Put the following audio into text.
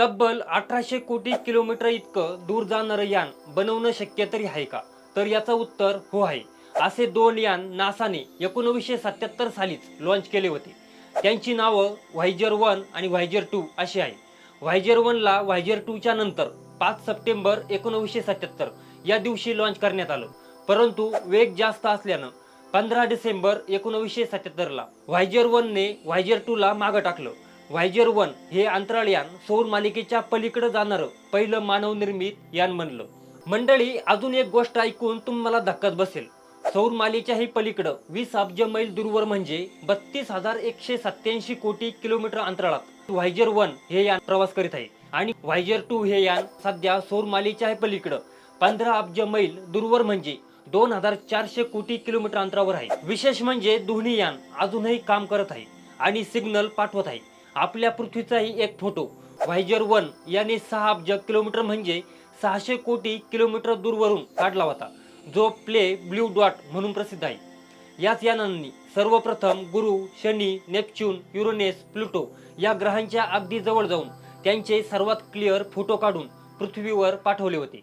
तब्बल अठराशे कोटी किलोमीटर इतकं दूर जाणारं यान बनवणं शक्य तरी आहे का? तर याचं उत्तर हो आहे. असे दोन यान नासाने एकोणवीसशे सत्याहत्तर सालीच लॉन्च केले होते. त्यांची नावं व्हायजर वन आणि व्हायजर टू अशी आहे व्हायजर वनला व्हायजर टूच्या नंतर पाच सप्टेंबर एकोणवीसशे सत्याहत्तर या दिवशी लॉन्च करण्यात आलं. परंतु वेग जास्त असल्यानं पंधरा डिसेंबर एकोणवीसशे सत्याहत्तरला व्हायजर वनने व्हायजर टूला मागं टाकलं. व्हायजर वन हे अंतराळयान सौर मालिकेच्या पलीकडे जाणारं पहिलं मानवनिर्मित यान म्हणलं. मंडळी अजून एक गोष्ट ऐकून तुम्हाला धक्काच बसेल. सौर मालेच्याही पलीकडं वीस अब्ज मैल दूरवर म्हणजे बत्तीस हजार एकशे सत्याऐंशी कोटी किलोमीटर अंतराळात व्हायजर वन हे यान प्रवास करीत आहे. आणि व्हायजर टू हे यान सध्या सौर मालेच्याही पलीकडं पंधरा अब्ज मैल दूरवर म्हणजे दोन हजार चारशे कोटी किलोमीटर अंतरावर आहे. विशेष म्हणजे दोन्ही यान अजूनही काम करत आहे आणि सिग्नल पाठवत आहे. आपल्या पृथ्वीचाही एक फोटो. व्हायजर वन याने सहा अब्ज किलोमीटर म्हणजे सहाशे कोटी किलोमीटर दूरवरून काढला होता. जो प्ले ब्ल्यू डॉट म्हणून प्रसिद्ध आहे. याच यानांनी सर्वप्रथम गुरु शनी नेपच्यून युरोनेस प्लुटो या ग्रहांच्या अगदी जवळ जाऊन त्यांचे सर्वात क्लिअर फोटो काढून पृथ्वीवर पाठवले होते.